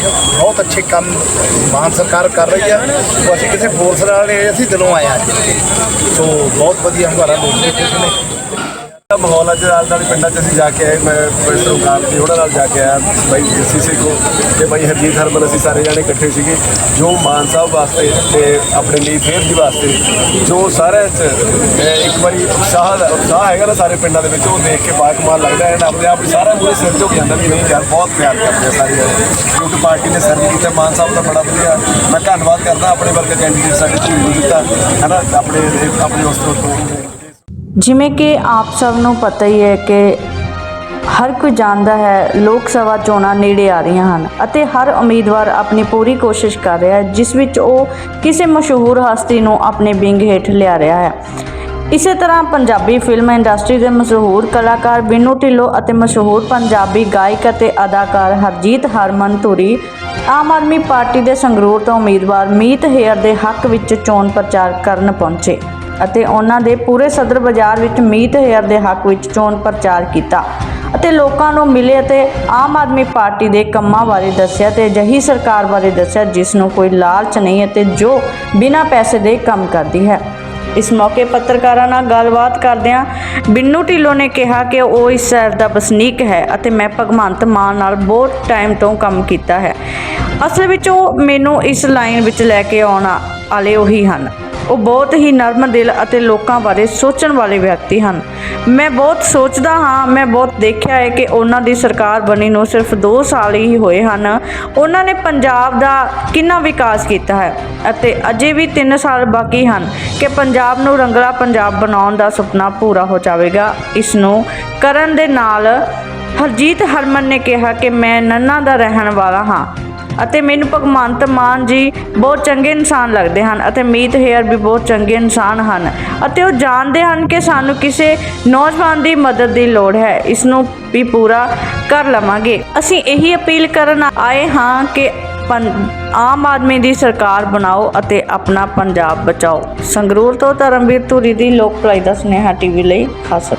ਬਹੁਤ ਅੱਛੇ ਕੰਮ ਮਾਨ ਸਰਕਾਰ ਕਰ ਰਹੀ ਹੈ। ਸੋ ਅਸੀਂ ਕਿਸੇ ਫੋਰਸ ਨਾਲ ਨਹੀਂ ਅਸੀਂ ਦਿਲੋਂ ਆਏ ਹਾਂ। ਸੋ ਬਹੁਤ ਵਧੀਆ ਹਮਾਰਾ ਲੋਕ ਨੇ। ਦਾ ਮਾਹੌਲ ਅੱਜ ਨਾਲ ਨਾਲ ਪਿੰਡਾਂ 'ਚ ਅਸੀਂ ਜਾ ਕੇ ਆਏ। ਮੈਂ ਪ੍ਰੋਫੈਸਰ ਓਕਾਰ ਜੀ ਉਹਨਾਂ ਨਾਲ ਜਾ ਕੇ ਆਇਆ, ਬਾਈ ਜੱਸੀ ਸਿੰਘ ਕੋ ਤੇ ਬਾਈ ਹਰਜੀਤ ਹਰਮਨ, ਅਸੀਂ ਸਾਰੇ ਜਾਣੇ ਇਕੱਠੇ ਸੀਗੇ। ਜੋ ਮਾਨ ਸਾਹਿਬ ਵਾਸਤੇ ਤੇ ਆਪਣੇ ਲਈ ਫੇਰ ਜੀ ਵਾਸਤੇ, ਜੋ ਸਾਰਿਆਂ 'ਚ ਇੱਕ ਵਾਰੀ ਉਤਸ਼ਾਹ ਦਾ ਉਤਸ਼ਾਹ ਹੈਗਾ ਨਾ ਸਾਰੇ ਪਿੰਡਾਂ ਦੇ ਵਿੱਚ, ਉਹ ਦੇਖ ਕੇ ਬਾਕਮਾਲ ਲੱਗਦਾ ਹੈ। ਆਪਣੇ ਆਪ ਹੀ ਸਾਰਾ ਮੂਰੇ ਸਿਰ ਝੁਕ ਜਾਂਦਾ ਵੀ ਨਹੀਂ ਯਾਰ, ਬਹੁਤ ਪਿਆਰ ਕਰਦੇ ਆ ਸਾਰੇ ਜਾਣੇ। ਕਿਉਂਕਿ ਪਾਰਟੀ ਨੇ ਸਰਵ ਕੀਤਾ, ਮਾਨ ਸਾਹਿਬ ਦਾ ਬੜਾ ਵਧੀਆ ਮੈਂ ਧੰਨਵਾਦ ਕਰਦਾ ਆਪਣੇ ਵਰਗੇ ਕੈਂਡੀਡੇਟ ਸਾਡੇ ਝੂਠ ਨੂੰ ਦਿੱਤਾ ਹੈ ਨਾ ਆਪਣੇ ਆਪਣੇ ਉਸ ਤੋਂ ਜਿਵੇਂ ਕਿ ਆਪ ਸਭ ਨੂੰ ਪਤਾ ਹੀ ਹੈ ਕਿ ਹਰ ਕੋਈ ਜਾਣਦਾ ਹੈ, ਲੋਕ ਸਭਾ ਚੋਣਾਂ ਨੇੜੇ ਆ ਰਹੀਆਂ ਹਨ ਅਤੇ ਹਰ ਉਮੀਦਵਾਰ ਆਪਣੀ ਪੂਰੀ ਕੋਸ਼ਿਸ਼ ਕਰ ਰਿਹਾ ਹੈ, ਜਿਸ ਵਿੱਚ ਉਹ ਕਿਸੇ ਮਸ਼ਹੂਰ ਹਸਤੀ ਨੂੰ ਆਪਣੇ ਵਿੰਗ ਹੇਠ ਲਿਆ ਰਿਹਾ ਹੈ। ਇਸੇ ਤਰ੍ਹਾਂ ਪੰਜਾਬੀ ਫਿਲਮ ਇੰਡਸਟਰੀ ਦੇ ਮਸ਼ਹੂਰ ਕਲਾਕਾਰ ਬਿੰਨੂ ਢਿੱਲੋਂ ਅਤੇ ਮਸ਼ਹੂਰ ਪੰਜਾਬੀ ਗਾਇਕ ਅਤੇ ਅਦਾਕਾਰ ਹਰਜੀਤ ਹਰਮਨ ਧੂਰੀ ਆਮ ਆਦਮੀ ਪਾਰਟੀ ਦੇ ਸੰਗਰੂਰ ਤੋਂ ਉਮੀਦਵਾਰ ਮੀਤ ਹੇਅਰ ਦੇ ਹੱਕ ਵਿੱਚ ਚੋਣ ਪ੍ਰਚਾਰ ਕਰਨ ਪਹੁੰਚੇ। ਅਤੇ ਉਹਨਾਂ ਦੇ ਪੂਰੇ ਸਦਰ ਬਾਜ਼ਾਰ ਵਿੱਚ ਮੀਤ ਹੇਅਰ ਦੇ ਹੱਕ ਵਿੱਚ ਚੋਣ ਪ੍ਰਚਾਰ ਕੀਤਾ ਅਤੇ ਲੋਕਾਂ ਨੂੰ ਮਿਲੇ ਅਤੇ ਆਮ ਆਦਮੀ ਪਾਰਟੀ ਦੇ ਕੰਮਾਂ ਬਾਰੇ ਦੱਸਿਆ ਤੇ ਅਜਿਹੀ ਸਰਕਾਰ ਬਾਰੇ ਦੱਸਿਆ ਜਿਸ ਨੂੰ ਕੋਈ ਲਾਲਚ ਨਹੀਂ ਅਤੇ ਜੋ ਬਿਨਾਂ ਪੈਸੇ ਦੇ ਕੰਮ ਕਰਦੀ ਹੈ। ਇਸ ਮੌਕੇ ਪੱਤਰਕਾਰਾਂ ਨਾਲ ਗੱਲਬਾਤ ਕਰਦਿਆਂ ਬਿੰਨੂ ਢਿੱਲੋਂ ਨੇ ਕਿਹਾ ਕਿ ਉਹ ਇਸ ਸ਼ਹਿਰ ਦਾ ਵਸਨੀਕ ਹੈ ਅਤੇ ਮੈਂ ਭਗਵੰਤ ਮਾਨ ਨਾਲ ਬਹੁਤ ਟਾਈਮ ਤੋਂ ਕੰਮ ਕੀਤਾ ਹੈ। ਅਸਲ ਵਿੱਚ ਉਹ ਮੈਨੂੰ ਇਸ ਲਾਈਨ ਵਿੱਚ ਲੈ ਕੇ ਆਉਣ ਵਾਲੇ ਉਹੀ ਹਨ। ਉਹ ਬਹੁਤ ਹੀ ਨਰਮ ਦਿਲ ਅਤੇ ਲੋਕਾਂ ਬਾਰੇ ਸੋਚਣ ਵਾਲੇ ਵਿਅਕਤੀ ਹਨ। ਮੈਂ ਬਹੁਤ ਸੋਚਦਾ ਹਾਂ, ਮੈਂ ਬਹੁਤ ਦੇਖਿਆ ਹੈ ਕਿ ਉਹਨਾਂ ਦੀ ਸਰਕਾਰ ਬਣੀ ਨੂੰ ਸਿਰਫ 2 ਸਾਲ ਹੀ ਹੋਏ ਹਨ। ਉਹਨਾਂ ਨੇ ਪੰਜਾਬ ਦਾ ਕਿੰਨਾ ਵਿਕਾਸ ਕੀਤਾ ਹੈ ਅਤੇ ਅਜੇ ਵੀ 3 ਸਾਲ ਬਾਕੀ ਹਨ ਕਿ ਪੰਜਾਬ ਨੂੰ ਰੰਗਲਾ ਪੰਜਾਬ ਬਣਾਉਣ ਦਾ ਸੁਪਨਾ ਪੂਰਾ ਹੋ ਜਾਵੇਗਾ। ਇਸ ਨੂੰ ਕਰਨ ਦੇ ਨਾਲ ਹਰਜੀਤ ਹਰਮਨ ਨੇ ਕਿਹਾ ਕਿ ਮੈਂ ਨੰਨਾ ਦਾ ਰਹਿਣ ਵਾਲਾ ਹਾਂ। ਅਤੇ ਮੈਨੂੰ ਭਗਵੰਤ ਮਾਨ ਜੀ ਬਹੁਤ ਚੰਗੇ ਇਨਸਾਨ ਲੱਗਦੇ ਹਨ ਅਤੇ ਮੀਤ ਹੇਅਰ ਵੀ ਬਹੁਤ ਚੰਗੇ ਇਨਸਾਨ ਹਨ ਅਤੇ ਉਹ ਜਾਣਦੇ ਹਨ ਕਿ ਸਾਨੂੰ ਕਿਸੇ ਨੌਜਵਾਨ ਦੀ ਮਦਦ ਦੀ ਲੋੜ ਹੈ ਇਸ ਨੂੰ ਵੀ ਪੂਰਾ ਕਰ ਲਵਾਂਗੇ। ਅਸੀਂ ਇਹੀ ਅਪੀਲ ਕਰਨ ਆਏ ਹਾਂ ਕਿ ਪੰ- ਆਮ ਆਦਮੀ ਦੀ ਸਰਕਾਰ ਬਣਾਓ ਅਤੇ ਆਪਣਾ ਪੰਜਾਬ ਬਚਾਓ। ਸੰਗਰੂਰ ਤੋਂ ਧਰਮਵੀਰ ਧੂਰੀ ਦੀ ਲੋਕ ਭਲਾਈ ਦਾ ਸੁਨੇਹਾ ਟੀਵੀ ਲਈ ਖਾਸ